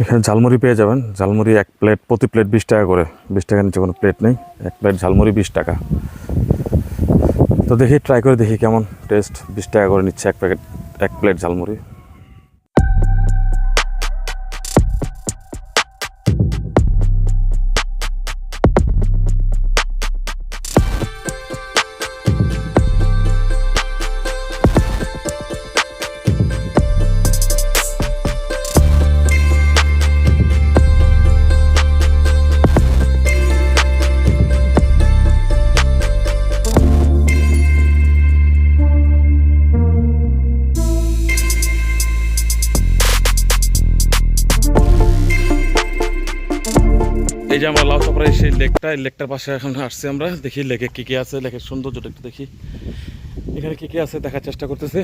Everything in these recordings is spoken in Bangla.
এখানে ঝালমুড়ি পেয়ে যাবেন। ঝালমুড়ি এক প্লেট, প্রতি প্লেট বিশ টাকা করে। বিশ টাকা নিচে কোনো প্লেট নেই। এক প্লেট ঝালমুড়ি বিশ টাকা। তো দেখি ট্রাই করে দেখি কেমন টেস্ট বিশ টাকা করে নিচ্ছে এক প্যাকেট এক প্লেট ঝালমুড়ি। এই যে আমরা লাউ চাপড়ায় সেই লেকটা লেকটার পাশে এখন আসছি আমরা। দেখি লেকে কী কী আছে, লেকের সৌন্দর্যটা একটু দেখি। এখানে কী কী আছে দেখার চেষ্টা করতেছি।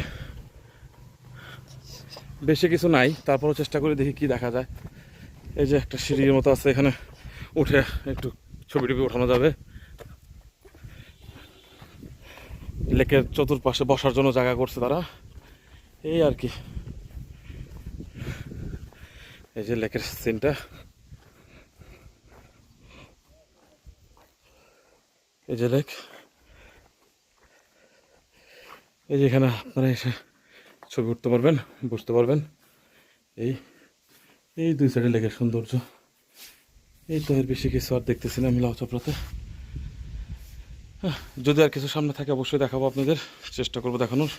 বেশি কিছু নাই, তারপরও চেষ্টা করে দেখি কি দেখা যায়। এই যে একটা সিঁড়ির মতো আছে এখানে, উঠে একটু ছবি টবি ওঠানো যাবে। লেকের চতুর্পাশে বসার জন্য জায়গা করছে তারা। এই আর কি। এই যে লেকের সিনটা এই যে লেক এই যে এখানে আপনারা এসে ছবি উঠতে পারবেন বুঝতে পারবেন। এই এই দুই সাইডে লেকের সৌন্দর্য। এই তো এর বেশি কিছু আর দেখতেছি না আমি লাউ চাপড়াতে। হ্যাঁ, যদি আর কিছু সামনে থাকে অবশ্যই দেখাবো আপনাদের। চেষ্টা করব দেখানোর।